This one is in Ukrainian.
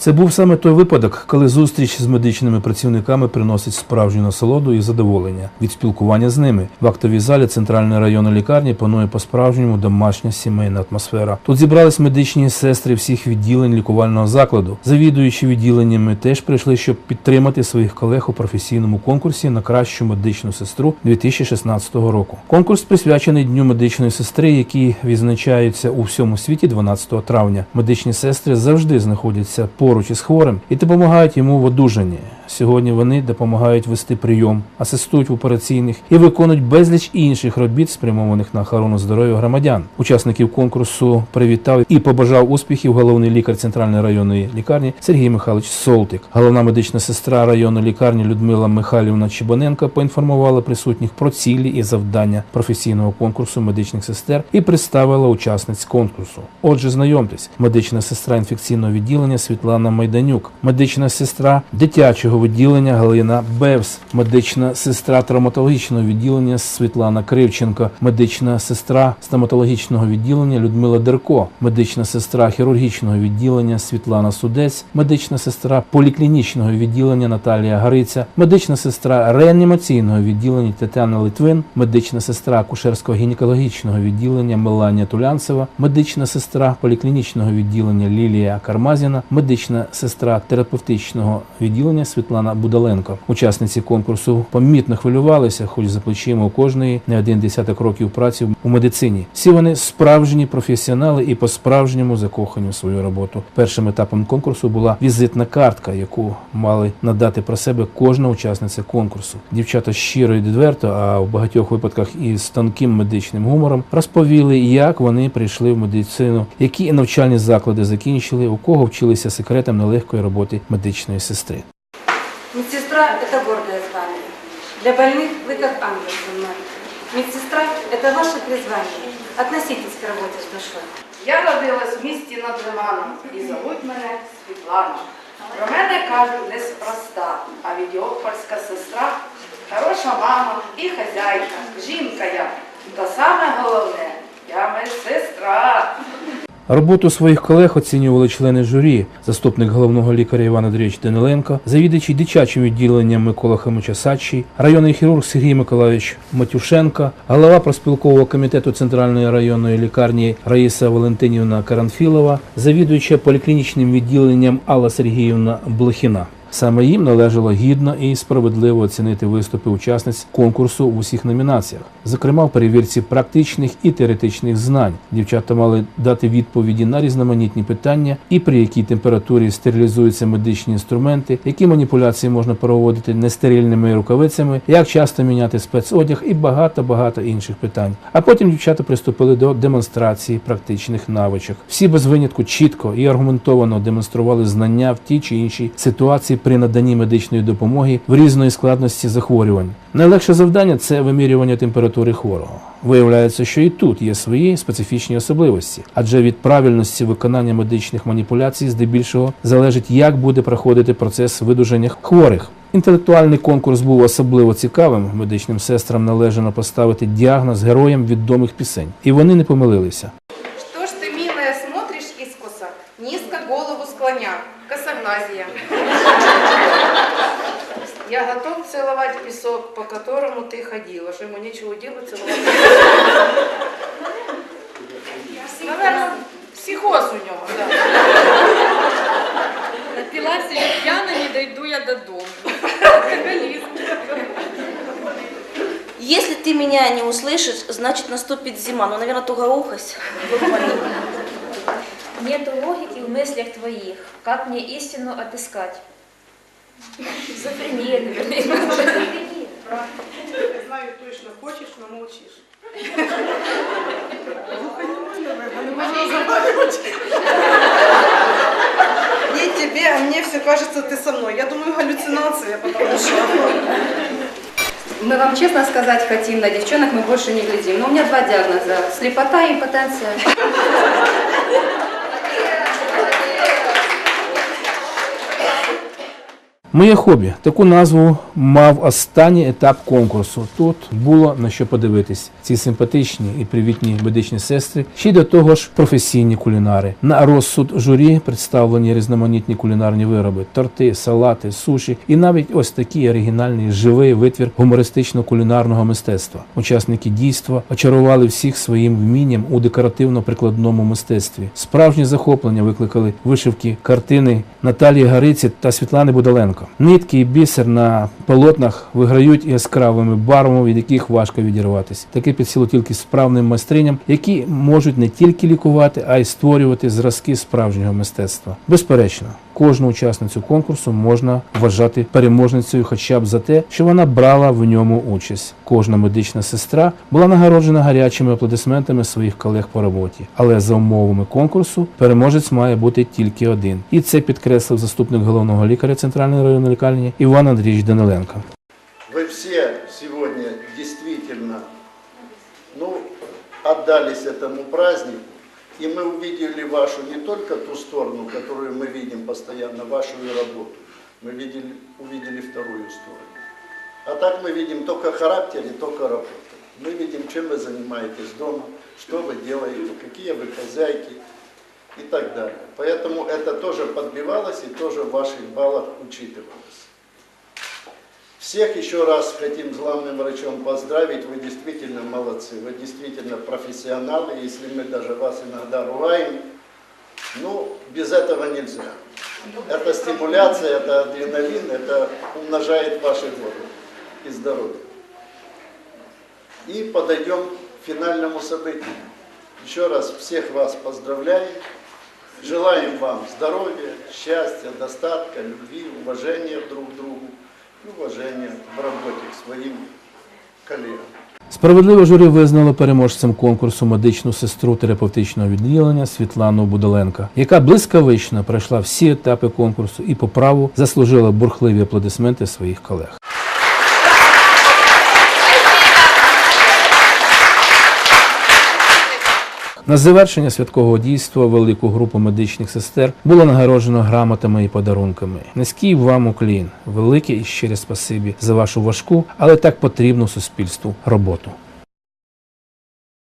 Це був саме той випадок, коли зустріч з медичними працівниками приносить справжню насолоду і задоволення від спілкування з ними. В актовій залі центральної районної лікарні панує по-справжньому домашня сімейна атмосфера. Тут зібрались медичні сестри всіх відділень лікувального закладу. Завідуючі відділеннями теж прийшли, щоб підтримати своїх колег у професійному конкурсі на кращу медичну сестру 2016 року. Конкурс присвячений Дню медичної сестри, який відзначається у всьому світі 12 травня. Медичні сестри завжди знаходяться поруч із хворим і допомагають йому в одужанні. Сьогодні вони допомагають вести прийом, асистують в операційних і виконують безліч інших робіт, спрямованих на охорону здоров'я громадян. Учасників конкурсу привітав і побажав успіхів головний лікар центральної районної лікарні Сергій Михайлович Солтик. Головна медична сестра районної лікарні Людмила Михайлівна Чебаненко поінформувала присутніх про цілі і завдання професійного конкурсу медичних сестер і представила учасниць конкурсу. Отже, знайомтесь, медична сестра інфекційного відділення Світлана Майданюк, медична сестра дитячого відділення Галина Бевс, медична сестра травматологічного відділення Світлана Кривченко, медична сестра стоматологічного відділення Людмила Дерко, медична сестра хірургічного відділення Світлана Судець, медична сестра поліклінічного відділення Наталія Гариця, медична сестра реанімаційного відділення Тетяна Литвин, медична сестра акушерсько-гінекологічного відділення Меланія Тулянцева, медична сестра поліклінічного відділення Лілія Кармазіна, медична сестра терапевтичного відділення Світлана Будаленко. Учасниці конкурсу помітно хвилювалися, хоч за плечима у кожної не один десяток років праці у медицині. Всі вони справжні професіонали і по-справжньому закохані в свою роботу. Першим етапом конкурсу була візитна картка, яку мали надати про себе кожна учасниця конкурсу. Дівчата щиро і відверто, а в багатьох випадках із тонким медичним гумором розповіли, як вони прийшли в медицину, які навчальні заклади закінчили, у кого вчилися секретам нелегкої роботи медичної сестри. Медсестра – это гордое звание. Для больных вы как ангел земной. Медсестра – это ваше призвание. Относитесь к работе с душой. Я родилась в місті над Лиманом і зовуть мене Світлана. Про мене кажуть неспроста, а відьопольська сестра, хороша мама і хазяйка, жінка я. Та саме головне, я медсестра. Роботу своїх колег оцінювали члени журі, заступник головного лікаря Іван Андрійович Даниленко, завідувачий дитячим відділенням Микола Хомича-Садчий, районний хірург Сергій Миколаївич Матюшенко, голова проспілкового комітету Центральної районної лікарні Раїса Валентинівна Каранфілова, завідуюча поліклінічним відділенням Алла Сергіївна Блохіна. Саме їм належало гідно і справедливо оцінити виступи учасниць конкурсу в усіх номінаціях, зокрема в перевірці практичних і теоретичних знань. Дівчата мали дати відповіді на різноманітні питання, і при якій температурі стерилізуються медичні інструменти, які маніпуляції можна проводити нестерильними рукавицями, як часто міняти спецодяг і багато багато інших питань. А потім дівчата приступили до демонстрації практичних навичок. Всі без винятку чітко і аргументовано демонстрували знання в тій чи іншій ситуації при наданні медичної допомоги в різної складності захворювань. Найлегше завдання це вимірювання температури хворого. Виявляється, що і тут є свої специфічні особливості, адже від правильності виконання медичних маніпуляцій здебільшого залежить, як буде проходити процес видужання хворих. Інтелектуальний конкурс був особливо цікавим. Медичним сестрам належано поставити діагноз героям відомих пісень, і вони не помилилися. Милая, смотришь искоса, низко голову склоня, косоглазия. Я готов целовать песок, по которому ты ходила, что ему нечего делать целовать. Наверное, психоз у него, да. Напилася я п'яна, не дойду я додому. Если ты меня не услышишь, значит наступит зима. Ну, наверное, тугоухость. Нету логики в мыслях твоих. Как мне истину отыскать? Шизофрения, наверное. Я знаю точно, хочеш, но молчиш. Не тебе, а мне все кажется, ты со мной. Я думаю, галлюцинация, потому что... Мы вам честно сказать хотим, на девчонок мы больше не глядим. Но у меня два диагноза. Слепота и импотенция. Моє хобі. Таку назву мав останній етап конкурсу. Тут було на що подивитись. Ці симпатичні і привітні медичні сестри, ще й до того ж професійні кулінари. На розсуд журі представлені різноманітні кулінарні вироби, торти, салати, суші і навіть ось такий оригінальний живий витвір гумористично-кулінарного мистецтва. Учасники дійства очарували всіх своїм вмінням у декоративно-прикладному мистецтві. Справжнє захоплення викликали вишивки картини Наталії Гариці та Світлани Будаленко. Нитки і бісер на полотнах виграють яскравими барвами, від яких важко відірватися. Таке під силу тільки справним майстриням, які можуть не тільки лікувати, а й створювати зразки справжнього мистецтва. Безперечно, кожну учасницю конкурсу можна вважати переможницею, хоча б за те, що вона брала в ньому участь. Кожна медична сестра була нагороджена гарячими аплодисментами своїх колег по роботі. Але за умовами конкурсу переможець має бути тільки один. І це підкреслив заступник головного лікаря центральної районної лікарні Іван Андрійович Даниленко. Вы все сегодня действительно ну, отдались этому празднику, и мы увидели вашу не только ту сторону, которую мы видим постоянно, вашу и работу, мы видели, увидели вторую сторону. А так мы видим только характер и только работу. Мы видим, чем вы занимаетесь дома, что вы делаете, какие вы хозяйки и так далее. Поэтому это тоже подбивалось и тоже в ваших баллах учитывалось. Всех еще раз хотим с главным врачом поздравить. Вы действительно молодцы, вы действительно профессионалы. Если мы даже вас иногда ругаем, ну, без этого нельзя. Это стимуляция, это адреналин, это умножает ваши годы и здоровье. И подойдем к финальному событию. Еще раз всех вас поздравляем. Желаем вам здоровья, счастья, достатка, любви, уважения друг к другу и уважения в роботі к своим коллегам. Справедливо журі визнало переможцем конкурсу медичну сестру терапевтичного відділення Світлану Будаленка, яка блискавично пройшла всі етапи конкурсу і по праву заслужила бурхливі аплодисменти своїх колег. На завершення святкового дійства велику групу медичних сестер було нагороджено грамотами і подарунками. Низький вам уклін, велике і щире спасибі за вашу важку, але так потрібну суспільству роботу.